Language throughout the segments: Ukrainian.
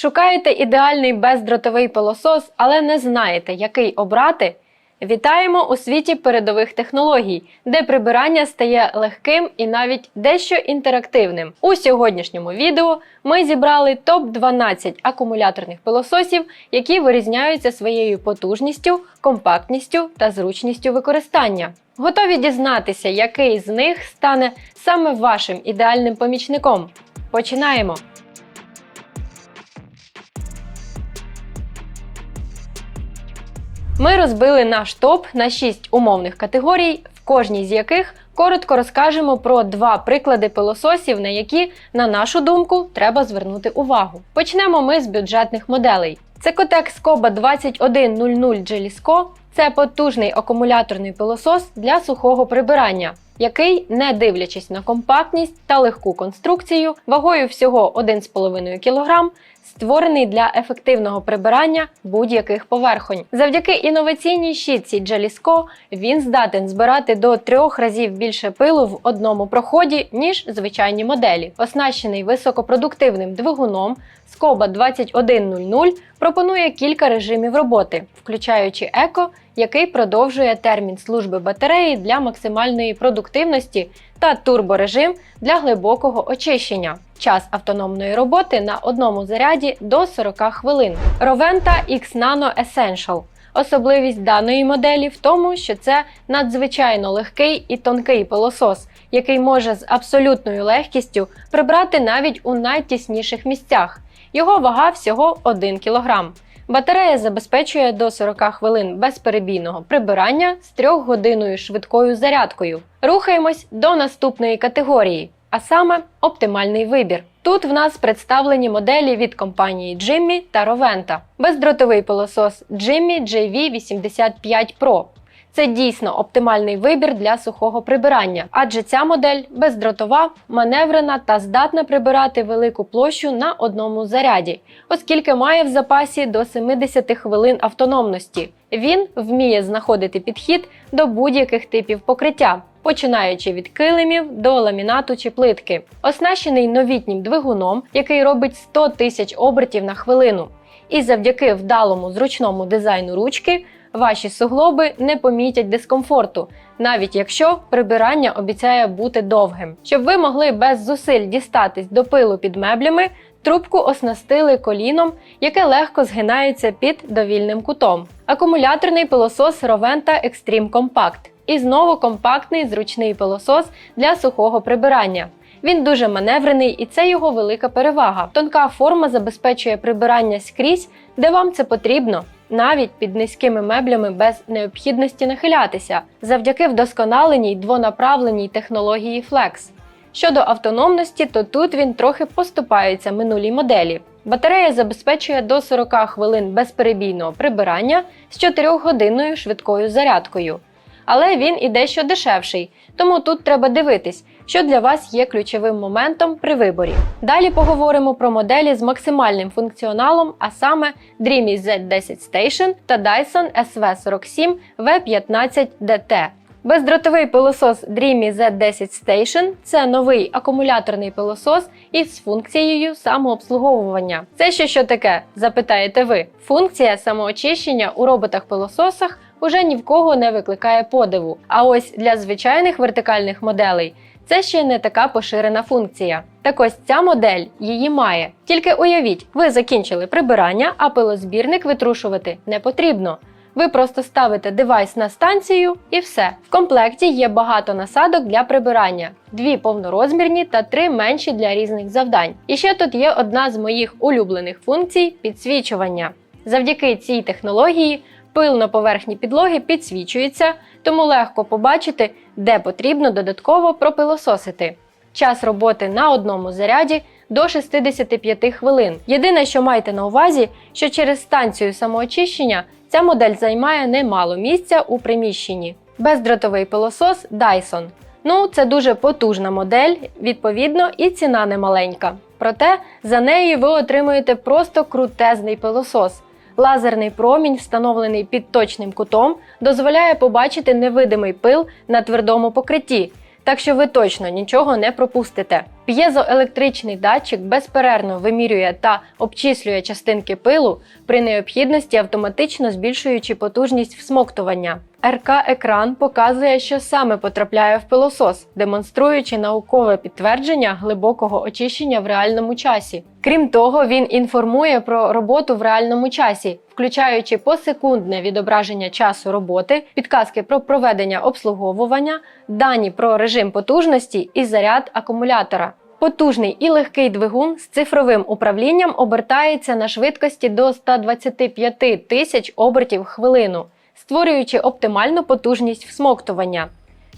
Шукаєте ідеальний бездротовий пилосос, але не знаєте, який обрати? Вітаємо у світі передових технологій, де прибирання стає легким і навіть дещо інтерактивним. У сьогоднішньому відео ми зібрали топ-12 акумуляторних пилососів, які вирізняються своєю потужністю, компактністю та зручністю використання. Готові дізнатися, який з них стане саме вашим ідеальним помічником? Починаємо! Ми розбили наш топ на 6 умовних категорій, в кожній з яких коротко розкажемо про два приклади пилососів, на які, на нашу думку, треба звернути увагу. Почнемо ми з бюджетних моделей. Це Котек Скоба 2100 Джеліско. – це потужний акумуляторний пилосос для сухого прибирання, який, не дивлячись на компактність та легку конструкцію, вагою всього 1,5 кг, створений для ефективного прибирання будь-яких поверхонь. Завдяки інноваційній щітці Джаліско він здатен збирати до трьох разів більше пилу в одному проході, ніж звичайні моделі. Оснащений високопродуктивним двигуном, Scoba 2100 пропонує кілька режимів роботи, включаючи еко, який продовжує термін служби батареї для максимальної продуктивності та турборежим для глибокого очищення. Час автономної роботи на одному заряді до 40 хвилин. Roventa X Nano Essential. Особливість даної моделі в тому, що це надзвичайно легкий і тонкий пилосос, який може з абсолютною легкістю прибрати навіть у найтісніших місцях. Його вага всього 1 кг. Батарея забезпечує до 40 хвилин безперебійного прибирання з 3 годиною швидкою зарядкою. Рухаємось до наступної категорії, а саме оптимальний вибір. Тут в нас представлені моделі від компанії Jimmy та Roventa. Бездротовий пилосос Jimmy JV85 Pro. Це дійсно оптимальний вибір для сухого прибирання, адже ця модель бездротова, маневрена та здатна прибирати велику площу на одному заряді, оскільки має в запасі до 70 хвилин автономності. Він вміє знаходити підхід до будь-яких типів покриття, починаючи від килимів до ламінату чи плитки, оснащений новітнім двигуном, який робить 100 тисяч обертів на хвилину. І завдяки вдалому зручному дизайну ручки ваші суглоби не помітять дискомфорту, навіть якщо прибирання обіцяє бути довгим. Щоб ви могли без зусиль дістатись до пилу під меблями, трубку оснастили коліном, яке легко згинається під довільним кутом. Акумуляторний пилосос Roventa Extreme Compact. І знову компактний зручний пилосос для сухого прибирання. Він дуже маневрений і це його велика перевага. Тонка форма забезпечує прибирання скрізь, де вам це потрібно, навіть під низькими меблями без необхідності нахилятися, завдяки вдосконаленій двонаправленій технології Flex. Щодо автономності, то тут він трохи поступається минулій моделі. Батарея забезпечує до 40 хвилин безперебійного прибирання з 4-годинною швидкою зарядкою. Але він і дещо дешевший, тому тут треба дивитись, що для вас є ключовим моментом при виборі. Далі поговоримо про моделі з максимальним функціоналом, а саме Dreamy Z10 Station та Dyson SV47 V15 DT. Бездротовий пилосос Dreamy Z10 Station це новий акумуляторний пилосос із функцією самообслуговування. Це ще що таке? Запитаєте ви. Функція самоочищення у роботах-пилососах уже ні в кого не викликає подиву. А ось для звичайних вертикальних моделей це ще не така поширена функція. Так ось ця модель її має. Тільки уявіть, ви закінчили прибирання, а пилозбірник витрушувати не потрібно. Ви просто ставите девайс на станцію і все. В комплекті є багато насадок для прибирання: дві повнорозмірні та три менші для різних завдань. І ще тут є одна з моїх улюблених функцій підсвічування. Завдяки цій технології пил на поверхні підлоги підсвічується, тому легко побачити, де потрібно додатково пропилососити. Час роботи на одному заряді до 65 хвилин. Єдине, що майте на увазі, що через станцію самоочищення ця модель займає немало місця у приміщенні. Бездротовий пилосос Dyson. Ну, це дуже потужна модель, відповідно, і ціна немаленька. Проте за неї ви отримуєте просто крутезний пилосос. Лазерний промінь, встановлений під точним кутом, дозволяє побачити невидимий пил на твердому покритті так що ви точно нічого не пропустите. П'єзоелектричний датчик безперервно вимірює та обчислює частинки пилу при необхідності, автоматично збільшуючи потужність всмоктування. РК-екран показує, що саме потрапляє в пилосос, демонструючи наукове підтвердження глибокого очищення в реальному часі. Крім того, він інформує про роботу в реальному часі, включаючи посекундне відображення часу роботи, підказки про проведення обслуговування, дані про режим потужності і заряд акумулятора. Потужний і легкий двигун з цифровим управлінням обертається на швидкості до 125 тисяч обертів в хвилину, створюючи оптимальну потужність всмоктування.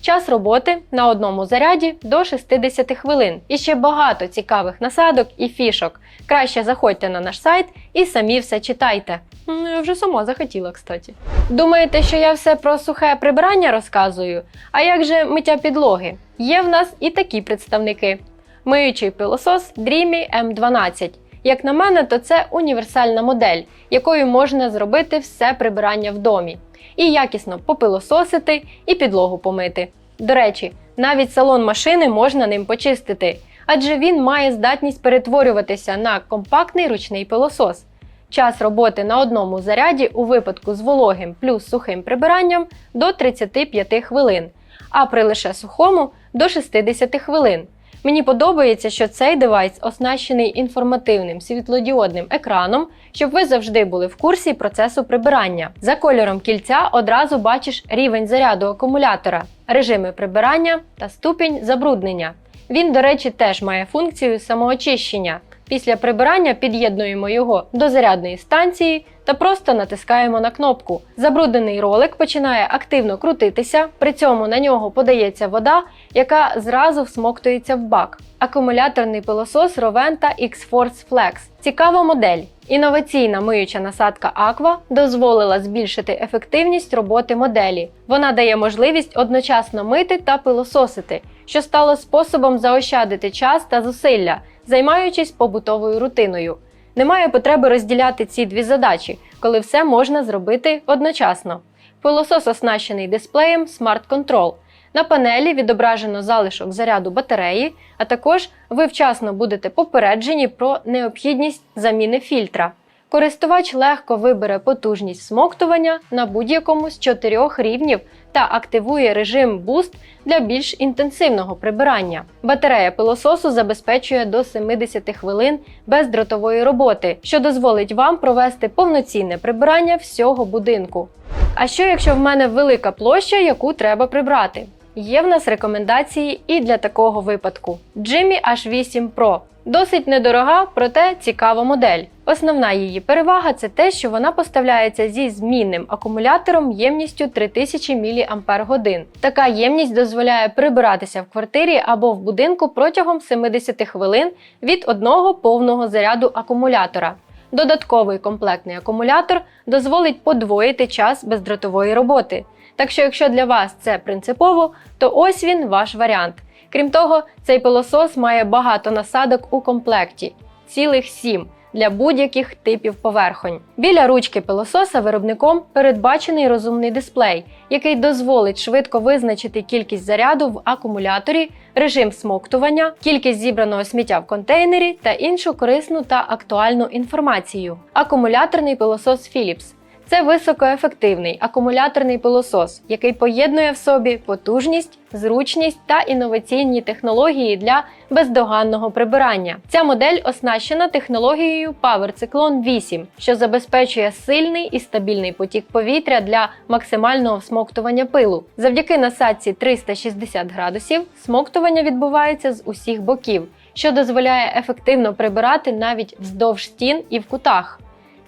Час роботи на одному заряді до 60 хвилин. І ще багато цікавих насадок і фішок. Краще заходьте на наш сайт і самі все читайте. Я вже сама захотіла, кстати. Думаєте, що я все про сухе прибирання розказую? А як же миття підлоги? Є в нас і такі представники. Миючий пилосос Dreamy M12. Як на мене, то це універсальна модель, якою можна зробити все прибирання в домі. І якісно попилососити, і підлогу помити. До речі, навіть салон машини можна ним почистити, адже він має здатність перетворюватися на компактний ручний пилосос. Час роботи на одному заряді у випадку з вологим плюс сухим прибиранням до 35 хвилин, а при лише сухому до 60 хвилин. Мені подобається, що цей девайс оснащений інформативним світлодіодним екраном, щоб ви завжди були в курсі процесу прибирання. За кольором кільця одразу бачиш рівень заряду акумулятора, режими прибирання та ступінь забруднення. Він, до речі, теж має функцію самоочищення. Після прибирання під'єднуємо його до зарядної станції та просто натискаємо на кнопку. Забруднений ролик починає активно крутитися, при цьому на нього подається вода, яка зразу всмоктується в бак. Акумуляторний пилосос Roventa X-Force Flex. Цікава модель. Інноваційна миюча насадка Aqua дозволила збільшити ефективність роботи моделі. Вона дає можливість одночасно мити та пилососити, що стало способом заощадити час та зусилля, займаючись побутовою рутиною. Немає потреби розділяти ці дві задачі, коли все можна зробити одночасно. Пилосос оснащений дисплеєм Smart Control. На панелі відображено залишок заряду батареї, а також ви вчасно будете попереджені про необхідність заміни фільтра. Користувач легко вибере потужність всмоктування на будь-якому з чотирьох рівнів та активує режим Boost для більш інтенсивного прибирання. Батарея пилососу забезпечує до 70 хвилин бездротової роботи, що дозволить вам провести повноцінне прибирання всього будинку. А що якщо в мене велика площа, яку треба прибрати? Є в нас рекомендації і для такого випадку. Jimmy H8 Pro. Досить недорога, проте цікава модель. Основна її перевага це те, що вона поставляється зі змінним акумулятором ємністю 3000 мАч. Така ємність дозволяє прибиратися в квартирі або в будинку протягом 70 хвилин від одного повного заряду акумулятора. Додатковий комплектний акумулятор дозволить подвоїти час бездротової роботи. Так що, якщо для вас це принципово, то ось він ваш варіант. Крім того, цей пилосос має багато насадок у комплекті цілих сім для будь-яких типів поверхонь. Біля ручки пилососа виробником передбачений розумний дисплей, який дозволить швидко визначити кількість заряду в акумуляторі, режим смоктування, кількість зібраного сміття в контейнері та іншу корисну та актуальну інформацію. Акумуляторний пилосос Philips це високоефективний акумуляторний пилосос, який поєднує в собі потужність, зручність та інноваційні технології для бездоганного прибирання. Ця модель оснащена технологією Power Cyclone 8, що забезпечує сильний і стабільний потік повітря для максимального всмоктування пилу. Завдяки насадці 360 градусів смоктування відбувається з усіх боків, що дозволяє ефективно прибирати навіть вздовж стін і в кутах.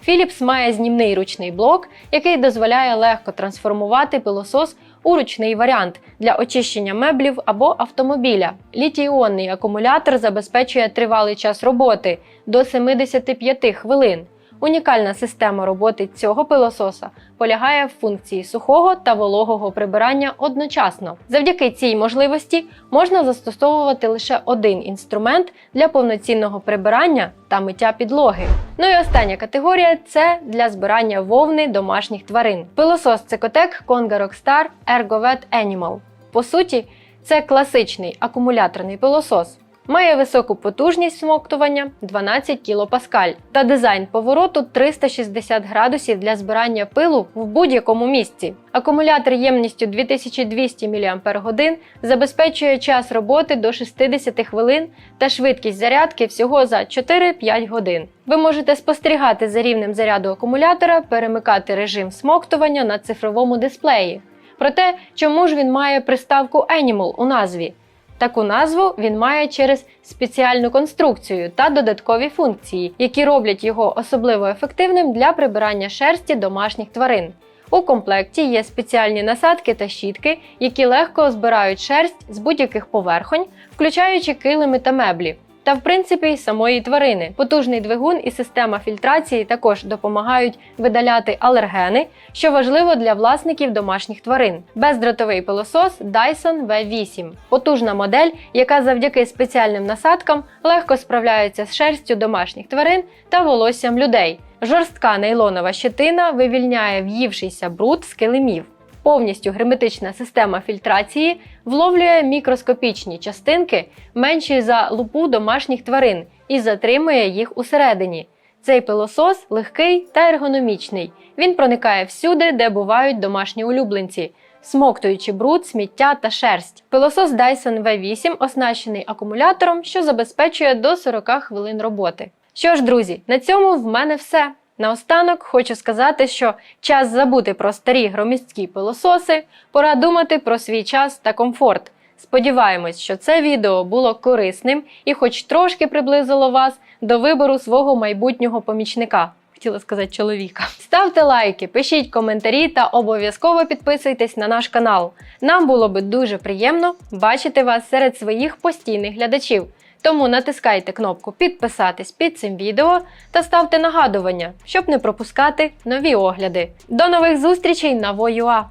Philips має знімний ручний блок, який дозволяє легко трансформувати пилосос у ручний варіант для очищення меблів або автомобіля. Літій-іонний акумулятор забезпечує тривалий час роботи до 75 хвилин. Унікальна система роботи цього пилососа полягає в функції сухого та вологого прибирання одночасно. Завдяки цій можливості можна застосовувати лише один інструмент для повноцінного прибирання та миття підлоги. Ну і остання категорія це для збирання вовни домашніх тварин. Пилосос Цекотек Conga Rockstar ErgoVet Animal. По суті, Це класичний акумуляторний пилосос. Має високу потужність смоктування 12 кПа та дизайн повороту 360 градусів для збирання пилу в будь-якому місці. Акумулятор ємністю 2200 мАч забезпечує час роботи до 60 хвилин та швидкість зарядки всього за 4-5 годин. Ви можете спостерігати за рівнем заряду акумулятора, перемикати режим смоктування на цифровому дисплеї. Проте, чому ж він має приставку Animal у назві? Таку назву він має через спеціальну конструкцію та додаткові функції, які роблять його особливо ефективним для прибирання шерсті домашніх тварин. У комплекті є спеціальні насадки та щітки, які легко збирають шерсть з будь-яких поверхонь, включаючи килими та меблі. Та в принципі й самої тварини. Потужний двигун і система фільтрації також допомагають видаляти алергени, що важливо для власників домашніх тварин. Бездротовий пилосос Dyson V8 потужна модель, яка завдяки спеціальним насадкам легко справляється з шерстю домашніх тварин та волоссям людей. Жорстка нейлонова щетина вивільняє в'ївшийся бруд з килимів. Повністю герметична система фільтрації вловлює мікроскопічні частинки, менші за лупу домашніх тварин, і затримує їх усередині. Цей пилосос легкий та ергономічний. Він проникає всюди, де бувають домашні улюбленці, смоктуючи бруд, сміття та шерсть. Пилосос Dyson V8 оснащений акумулятором, що забезпечує до 40 хвилин роботи. Що ж, друзі, на цьому в мене все. Наостанок хочу сказати, що час забути про старі громісткі пилососи, пора думати про свій час та комфорт. Сподіваємось, що це відео було корисним і хоч трошки приблизило вас до вибору свого майбутнього помічника. Хотіла сказати чоловіка. Ставте лайки, пишіть коментарі та обов'язково підписуйтесь на наш канал. Нам було би дуже приємно бачити вас серед своїх постійних глядачів. Тому натискайте кнопку підписатись під цим відео та ставте нагадування, щоб не пропускати нові огляди. До нових зустрічей на Воюа!